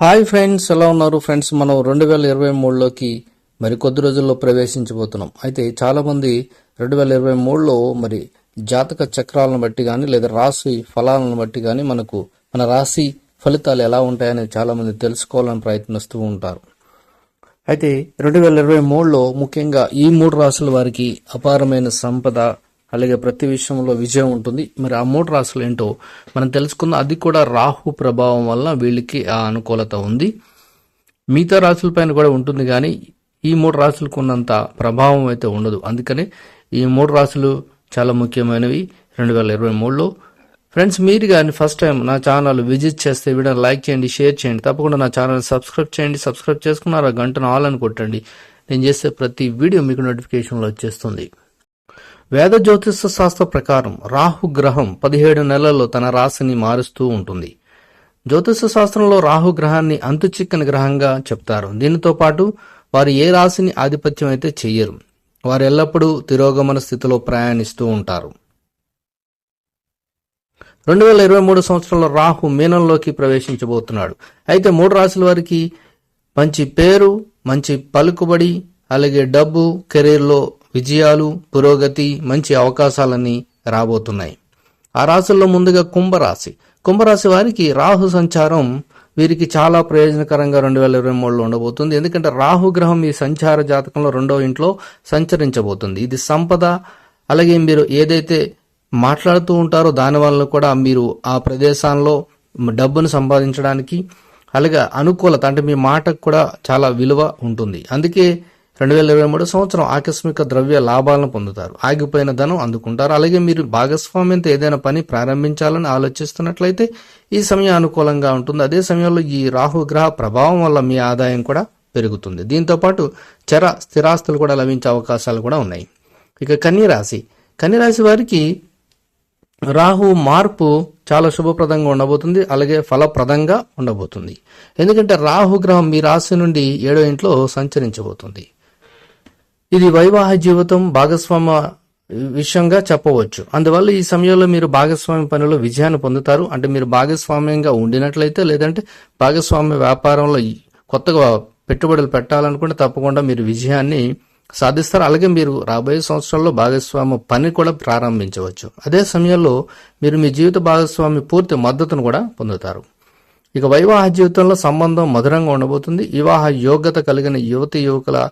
Hi friends ఎలా ఉన్నారు friends? మనం రెండు వేల ఇరవై మూడులోకి మరి కొద్ది రోజుల్లో ప్రవేశించబోతున్నాం. అయితే చాలా మంది రెండు వేల ఇరవై మూడులో మరి జాతక చక్రాలను బట్టి కానీ లేదా రాశి ఫలాలను బట్టి కానీ మనకు మన రాశి ఫలితాలు ఎలా ఉంటాయని చాలా మంది తెలుసుకోవాలని ప్రయత్నిస్తూ ఉంటారు. అయితే రెండు వేల ఇరవై మూడులో ముఖ్యంగా ఈ మూడు రాసుల వారికి అపారమైన సంపద అలాగే ప్రతి విషయంలో విజయం ఉంటుంది. మరి ఆ మూడు రాశులు ఏంటో మనం తెలుసుకుందాం. అది కూడా రాహు ప్రభావం వల్ల వీళ్ళకి ఆ అనుకూలత ఉంది. మిగతా రాశులపైన కూడా ఉంటుంది కానీ ఈ మూడు రాశులకు ఉన్నంత ప్రభావం అయితే ఉండదు. అందుకని ఈ మూడు రాశులు చాలా ముఖ్యమైనవి. రెండు వేల ఇరవై మూడులో. ఫ్రెండ్స్ మీరు కానీ ఫస్ట్ టైం నా ఛానల్ విజిట్ చేస్తే వీడియో లైక్ చేయండి షేర్ చేయండి. తప్పకుండా నా ఛానల్ సబ్స్క్రైబ్ చేయండి. సబ్స్క్రైబ్ చేసుకున్నారు ఆ గంటను ఆల్ అని కొట్టండి. నేను చేసే ప్రతి వీడియో మీకు నోటిఫికేషన్లో వచ్చేస్తుంది. వేద జ్యోతిష శాస్త్ర ప్రకారం రాహు గ్రహం పదిహేడు నెలల్లో తన రాశిని మారుస్తూ ఉంటుంది. జ్యోతిష శాస్త్రంలో రాహు గ్రహాన్ని అంతుచిక్కని గ్రహంగా చెప్తారు. దీనితో పాటు వారు ఏ రాశిని ఆధిపత్యం అయితే చెయ్యరు. వారు ఎల్లప్పుడూ తిరోగమన స్థితిలో ప్రయాణిస్తూ ఉంటారు. రెండు వేల ఇరవై మూడు సంవత్సరంలో రాహు మీనంలోకి ప్రవేశించబోతున్నాడు. అయితే మూడు రాశుల వారికి మంచి పేరు మంచి పలుకుబడి అలాగే డబ్బు కెరీర్లో విజయాలు పురోగతి మంచి అవకాశాలని రాబోతున్నాయి. ఆ రాశుల్లో ముందుగా కుంభరాశి. కుంభరాశి వారికి రాహు సంచారం వీరికి చాలా ప్రయోజనకరంగా రెండు వేల ఇరవై మూడులో ఉండబోతుంది. ఎందుకంటే రాహు గ్రహం ఈ సంచార జాతకంలో రెండో ఇంట్లో సంచరించబోతుంది. ఇది సంపద. అలాగే మీరు ఏదైతే మాట్లాడుతూ ఉంటారో దానివల్ల కూడా మీరు ఆ ప్రదేశాల్లో డబ్బును సంపాదించడానికి అలాగే అనుకూలత అంటే మీ మాటకు కూడా చాలా విలువ ఉంటుంది. అందుకే రెండు వేల ఇరవై మూడు సంవత్సరం ఆకస్మిక ద్రవ్య లాభాలను పొందుతారు. ఆగిపోయిన ధనం అందుకుంటారు. అలాగే మీరు భాగస్వామ్యంతో ఏదైనా పని ప్రారంభించాలని ఆలోచిస్తున్నట్లయితే ఈ సమయం అనుకూలంగా ఉంటుంది. అదే సమయంలో ఈ రాహు గ్రహ ప్రభావం వల్ల మీ ఆదాయం కూడా పెరుగుతుంది. దీంతో పాటు చర స్థిరాస్తులు కూడా లభించే అవకాశాలు కూడా ఉన్నాయి. ఇక కన్యరాశి కన్యరాశి వారికి రాహు మార్పు చాలా శుభప్రదంగా ఉండబోతుంది. అలాగే ఫలప్రదంగా ఉండబోతుంది. ఎందుకంటే రాహు గ్రహం మీ రాశి నుండి ఏడో ఇంట్లో సంచరించబోతుంది. ఇది వైవాహ జీవితం భాగస్వామ విషయంగా చెప్పవచ్చు. అందువల్ల ఈ సమయంలో మీరు భాగస్వామ్య పనిలో విజయాన్ని పొందుతారు. అంటే మీరు భాగస్వామ్యంగా ఉండినట్లయితే లేదంటే భాగస్వామ్య వ్యాపారంలో కొత్తగా పెట్టుబడులు పెట్టాలనుకుంటే తప్పకుండా మీరు విజయాన్ని సాధిస్తారు. అలాగే మీరు రాబోయే సంవత్సరాల్లో భాగస్వామ్య పని కూడా ప్రారంభించవచ్చు. అదే సమయంలో మీరు మీ జీవిత భాగస్వామి పూర్తి మద్దతును కూడా పొందుతారు. ఇక వైవాహ జీవితంలో సంబంధం మధురంగా ఉండబోతుంది. వివాహ యోగ్యత కలిగిన యువతి యువకుల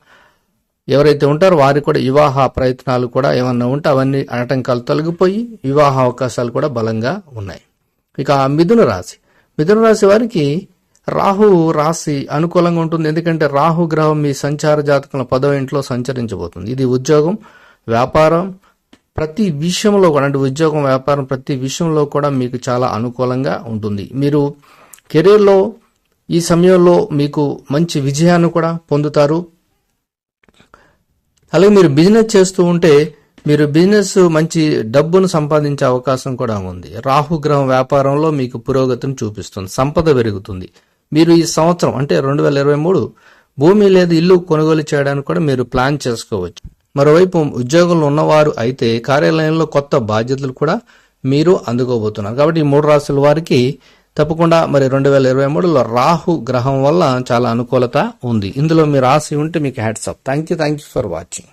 ఎవరైతే ఉంటారో వారికి కూడా వివాహ ప్రయత్నాలు కూడా ఏమన్నా ఉంటే అవన్నీ ఆటంకాలు తొలగిపోయి వివాహ అవకాశాలు కూడా బలంగా ఉన్నాయి. ఇక మిథున రాశి. మిథున రాశి వారికి రాహు రాశి అనుకూలంగా ఉంటుంది. ఎందుకంటే రాహు గ్రహం మీ సంచార జాతకంలో పదవ ఇంట్లో సంచరించబోతుంది. ఇది ఉద్యోగం వ్యాపారం. ప్రతి విషయంలో కూడా అంటే ఉద్యోగం వ్యాపారం ప్రతి విషయంలో కూడా మీకు చాలా అనుకూలంగా ఉంటుంది. మీరు కెరీర్లో ఈ సమయంలో మీకు మంచి విజయాన్ని కూడా పొందుతారు. అలాగే మీరు బిజినెస్ చేస్తూ ఉంటే మీరు బిజినెస్ మంచి డబ్బును సంపాదించే అవకాశం కూడా ఉంది. రాహుగ్రహం వ్యాపారంలో మీకు పురోగతిని చూపిస్తుంది. సంపద పెరుగుతుంది. మీరు ఈ సంవత్సరం అంటే రెండు వేల ఇరవై మూడు భూమి లేదా ఇల్లు కొనుగోలు చేయడానికి కూడా మీరు ప్లాన్ చేసుకోవచ్చు. మరోవైపు ఉద్యోగంలో ఉన్నవారు అయితే కార్యాలయంలో కొత్త బాధ్యతలు కూడా మీరు అందుకోబోతున్నారు. కాబట్టి ఈ మూడు రాశుల వారికి తప్పకుండా మరి రెండు వేల ఇరవై మూడులో రాహు గ్రహం వల్ల చాలా అనుకూలత ఉంది. ఇందులో మీరు రాసి ఉంటే మీకు hats off thank you thank you for watching.